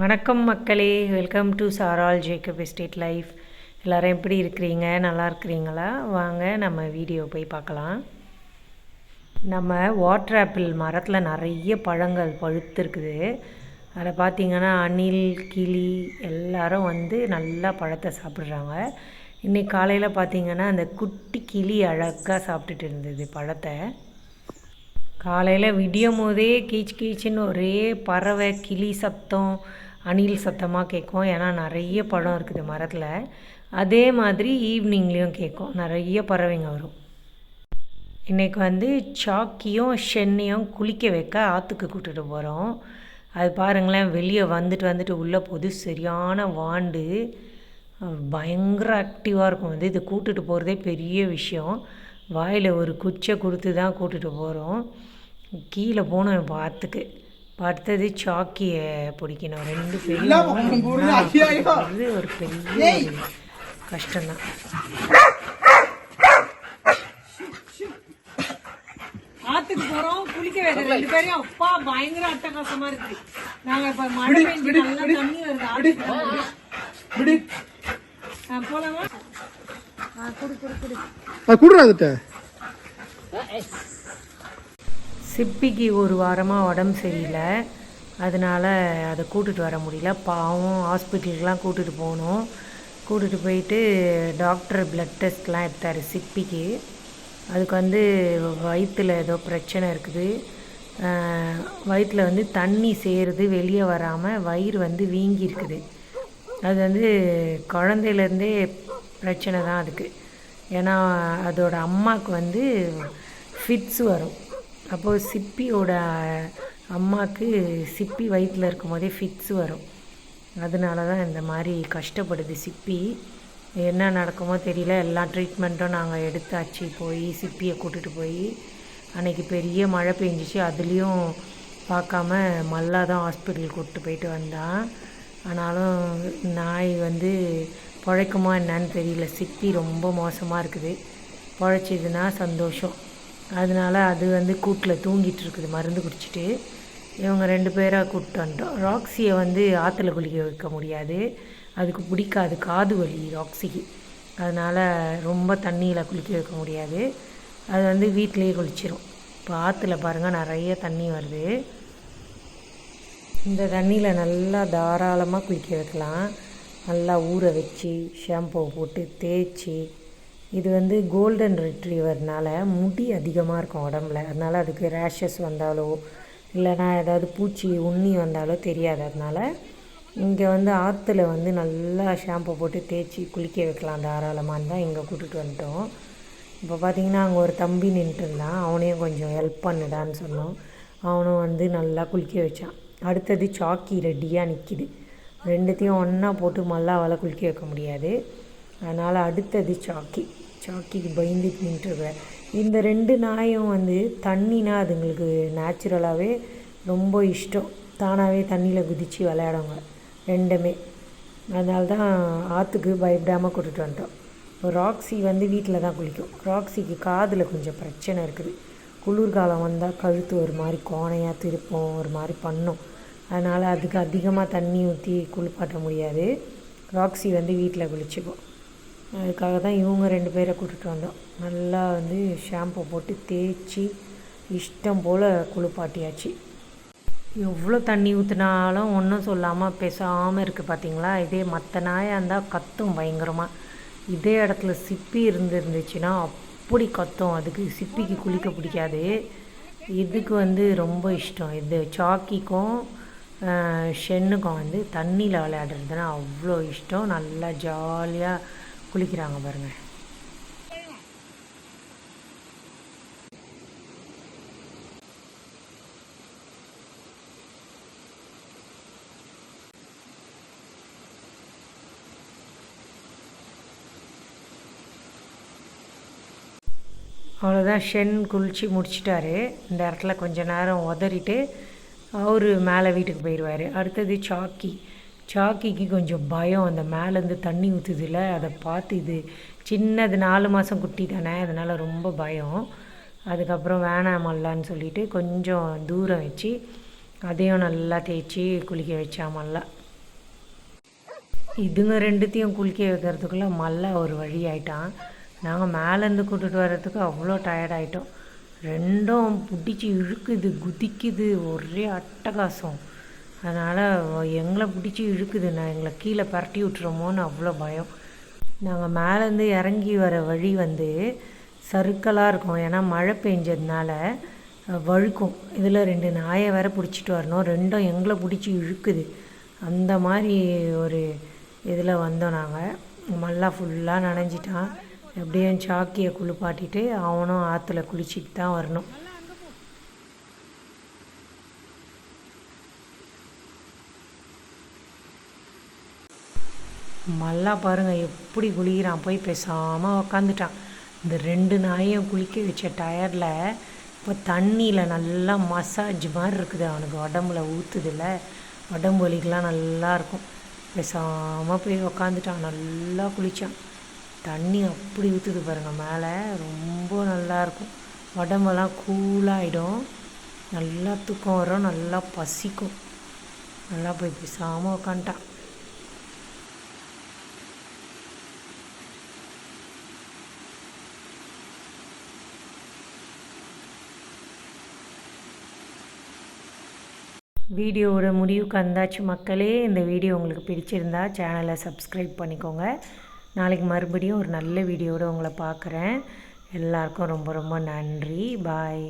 வணக்கம் மக்களே. Welcome to Saral Jacob estate life எல்லோரும் எப்படி இருக்கிறீங்க? நல்லா இருக்கிறீங்களா? வாங்க நம்ம வீடியோ போய் பார்க்கலாம். நம்ம வாட்டர் ஆப்பிள் மரத்தில் நிறைய பழங்கள் பழுத்துருக்குது. அதில் பார்த்திங்கன்னா அணில் கிளி எல்லாரும் வந்து நல்லா பழத்தை சாப்பிட்றாங்க. இன்றைக்கி காலையில் பார்த்தீங்கன்னா அந்த குட்டி கிளி அழகாக சாப்பிட்டுட்டு இருந்தது பழத்தை. காலையில் விடியும் போதே கீச் கீச்சுன்னு ஒரே பறவை கிளி சத்தம் அணில் சத்தமாக கேட்கும். ஏன்னா நிறைய பழம் இருக்குது மரத்தில். அதே மாதிரி ஈவினிங்லேயும் கேட்கும். நிறைய பறவைங்க வரும். இன்றைக்கி வந்து சாக்கியும் ஷென்னையும் குளிக்க வைக்க ஆற்றுக்கு கூட்டிகிட்டு போகிறோம் அது பாருங்களேன் வெளியே வந்துட்டு வந்துட்டு உள்ளே போது சரியான வாண்டு. பயங்கர ஆக்டிவாக இருக்கும். வந்து இதை கூட்டுட்டு போகிறதே பெரிய விஷயம். வாயில் ஒரு குச்சை கொடுத்து தான் கூட்டிகிட்டு போகிறோம் கீழே போகணும் இப்போ ஆற்றுக்கு அடுத்தது சாக்கியை பிடிக்கணும். ரெண்டு பேரும் ஒரு பெரிய கஷ்டம்தான். ஆத்துக்கு போறோம் குளிக்க வைக்கிறோம் ரெண்டு பேரையும் அப்பா பயங்கர அட்டகாசமா இருக்கு. நாங்க இப்ப மழை பெஞ்சு நல்லா தண்ணி வருது ஆத்துக்கு போலாமா? குடு குடு குடு. குடுறாதுட்ட சிப்பிக்கு ஒரு வாரமாக உடம்பு சரியில்லை. அதனால் அதை கூட்டிகிட்டு வர முடியல. பாவம் ஹாஸ்பிட்டலுக்கெலாம் கூட்டிகிட்டு போகணும். கூட்டிகிட்டு போயிட்டு டாக்டர் ப்ளட் டெஸ்ட்லாம் எடுத்தார் சிப்பிக்கு. அதுக்கு வந்து வயிற்றில் ஏதோ பிரச்சனை இருக்குது. வயிற்றில் வந்து தண்ணி சேருது வெளியே வராமல் வயிறு வந்து வீங்கி இருக்குது. அது வந்து குழந்தையிலேருந்தே பிரச்சனை தான் அதுக்கு. ஏன்னா அதோட அம்மாவுக்கு வந்து ஃபிட்ஸ் வரும். அப்போது சிப்பியோட அம்மாவுக்கு சிப்பி வயிற்றில் இருக்கும் போதே ஃபிட்ஸ் வரும். அதனால தான் இந்த மாதிரி கஷ்டப்படுது சிப்பி. என்ன நடக்குமோ தெரியல எல்லா ட்ரீட்மெண்ட்டும் நாங்கள் எடுத்தாச்சு. போய் சிப்பியை கூட்டிகிட்டு போய் அன்றைக்கி பெரிய மழை பெஞ்சிச்சு. அதுலேயும் பார்க்காம மல்லா தான் ஹாஸ்பிட்டல் கூப்பிட்டு போயிட்டு வந்தான் ஆனாலும் நாய் வந்து பிழைக்குமா என்னன்னு தெரியல. சிப்பி ரொம்ப மோசமாக இருக்குது. பழைச்சிதுன்னா சந்தோஷம். அதனால் அது வந்து கூட்டில் தூங்கிட்டு இருக்குது மருந்து குடிச்சிட்டு. இவங்க ரெண்டு பேராக கூப்பிட்டு வந்துட்டோம் ராக்ஸியை வந்து ஆற்றுல குளிக்க வைக்க முடியாது. அதுக்கு பிடிக்காது காது வலி ராக்ஸிக்கு. அதனால் ரொம்ப தண்ணியில் குளிக்க வைக்க முடியாது. அது வந்து வீட்டிலேயே குளிச்சிரும். இப்போ ஆற்றுல பாருங்கள் நிறைய தண்ணி வருது. இந்த தண்ணியில் நல்லா தாராளமாக குளிக்க வைக்கலாம். நல்லா ஊற வச்சு ஷாம்பு போட்டு தேய்ச்சி இது வந்து கோல்டன் ரிட்ரீவர்னால் முடி அதிகமாக இருக்கும் உடம்புல. அதனால் அதுக்கு ரேஷஸ் வந்தாலோ இல்லைனா ஏதாவது பூச்சி உண்ணி வந்தாலோ தெரியாது. அதனால் இங்கே வந்து ஆற்றுல வந்து நல்லா ஷாம்பு போட்டு தேய்ச்சி குளிக்க வைக்கலாம் தாராளமாக தான் இங்கே கூட்டிகிட்டு வந்துட்டோம். இப்போ பார்த்திங்கன்னா அங்கே ஒரு தம்பி நின்றுருந்தான் அவனையும் கொஞ்சம் ஹெல்ப் பண்ணுடான்னு சொன்னோம். அவனும் வந்து நல்லா குளிக்க வச்சான். அடுத்தது சாக்கி ரெடியாக நிற்கிது ரெண்டுத்தையும் ஒன்றா போட்டு மல்லாவால் குளிக்க வைக்க முடியாது. அதனால் அடுத்தது சாக்கி. சாக்கிக்கு பயந்துட்டு நின்றுருவேன் இந்த ரெண்டு நாயும் வந்து தண்ணினா அதுங்களுக்கு நேச்சுரலாகவே ரொம்ப இஷ்டம். தானாகவே தண்ணியில் குதித்து விளையாடுங்க ரெண்டுமே. அதனால தான் ஆற்றுக்கு பயப்படாமல் கூட்டிகிட்டு வந்துட்டோம். இப்போ ராக்ஸி வந்து வீட்டில் தான் குளிக்கும். ராக்ஸிக்கு காதில் கொஞ்சம் பிரச்சனை இருக்குது. குளிர்காலம் வந்தால் கழுத்து ஒரு மாதிரி கோணையாக திருப்போம் ஒரு மாதிரி பண்ணும். அதனால் அதுக்கு அதிகமாக தண்ணி ஊற்றி குளிப்பாட்ட முடியாது. ராக்ஸி வந்து வீட்டில் குளிச்சுக்கும். அதுக்காக தான் இவங்க ரெண்டு பேரை கூட்டிகிட்டு வந்தோம். நல்லா வந்து ஷாம்பு போட்டு தேய்ச்சி இஷ்டம் போல் குளிப்பாட்டியாச்சு. எவ்வளோ தண்ணி ஊற்றினாலும் ஒன்றும் சொல்லாமல் பேசாமல் இருக்குது பார்த்தீங்களா இதே மற்ற நாயாக இருந்தால் கத்தும் பயங்கரமாக இதே இடத்துல சிப்பி இருந்துருந்துச்சுன்னா அப்படி கத்தும். அதுக்கு சிப்பிக்கு குளிக்க பிடிக்காது. இதுக்கு வந்து ரொம்ப இஷ்டம். இது சாக்கிக்கும் ஷென்னுக்கும் வந்து தண்ணியில் விளையாடுறதுனா அவ்வளோ இஷ்டம். நல்லா ஜாலியாக குளிக்கிறாங்க பாருங்கள் அவ்வளோதான் ஷென் குளித்து முடிச்சிட்டாரு. இந்த இடத்துல கொஞ்ச நேரம் உதறிட்டு அவர் மேலே வீட்டுக்கு போயிடுவார் அடுத்தது சாக்கி. சாக்கிக்கு கொஞ்சம் பயம். அந்த மேலேருந்து தண்ணி ஊற்றுதில்ல அதை பார்த்து இது சின்னது நாலு மாதம் குட்டி தானே அதனால் ரொம்ப பயம். அதுக்கப்புறம் வேணாம் மல்லான்னு சொல்லிட்டு கொஞ்சம் தூரம் வச்சு அதையும் நல்லா தேய்ச்சி குளிக்க வச்சா மல்லா. இதுங்க ரெண்டுத்தையும் குளிக்க வைக்கிறதுக்குள்ளே மல்லா ஒரு வழி ஆயிட்டான். நாங்கள் மேலேருந்து கூட்டிகிட்டு வர்றதுக்கு அவ்வளோ டயர்ட் ஆகிட்டோம் ரெண்டும் பிடிச்சி இழுக்குது குதிக்குது ஒரே அட்டகாசம். அதனால் எங்களை பிடிச்சி இழுக்குது. நான் எங்களை கீழே பரட்டி விட்டுறோமோன்னு அவ்வளோ பயம். நாங்கள் மேலேருந்து இறங்கி வர வழி வந்து சறுக்கலாக இருக்கும். ஏன்னா மழை பெஞ்சதுனால வழுக்கும். இதில் ரெண்டு நாயை வேற பிடிச்சிட்டு வரணும். ரெண்டும் எங்களை பிடிச்சி இழுக்குது. அந்த மாதிரி ஒரு இதில் வந்தோம் நாங்கள். மல்லா ஃபுல்லாக நனைஞ்சிட்டான். எப்படியும் சாக்கியை குளிப்பாட்டிட்டு அவனும் ஆற்றுல குளிச்சிட்டு தான் வரணும். மல்லா பாருங்க எப்படி குளிக்கிறான். போய் பேசாமல் உக்காந்துட்டான். இந்த ரெண்டு நாயும் குளிக்க வச்ச டயரில் இப்போ தண்ணியில் நல்லா மசாஜ் மாதிரி இருக்குது. அவனுக்கு உடம்புல ஊற்றுதில்ல உடம்பு வலிக்கெலாம் நல்லாயிருக்கும் பேசாமல் போய் உக்காந்துட்டான். நல்லா குளித்தான் தண்ணி அப்படி ஊற்றுது பாருங்கள் மேலே. ரொம்ப நல்லா இருக்கும். உடம்பெல்லாம் கூலாகிடும் நல்லா தூக்கம் வரும். நல்லா பசிக்கும். நல்லா போய் பேசாமல் உக்காந்துட்டான். வீடியோவோட முடிவுக்கு வந்தாச்சு மக்களே இந்த வீடியோ உங்களுக்கு பிடிச்சிருந்தா சேனலை சப்ஸ்கிரைப் பண்ணிக்கோங்க. நாளைக்கு மறுபடியும் ஒரு நல்ல வீடியோவோடு உங்களை பார்க்குறேன். எல்லாருக்கும் ரொம்ப ரொம்ப நன்றி. பாய்.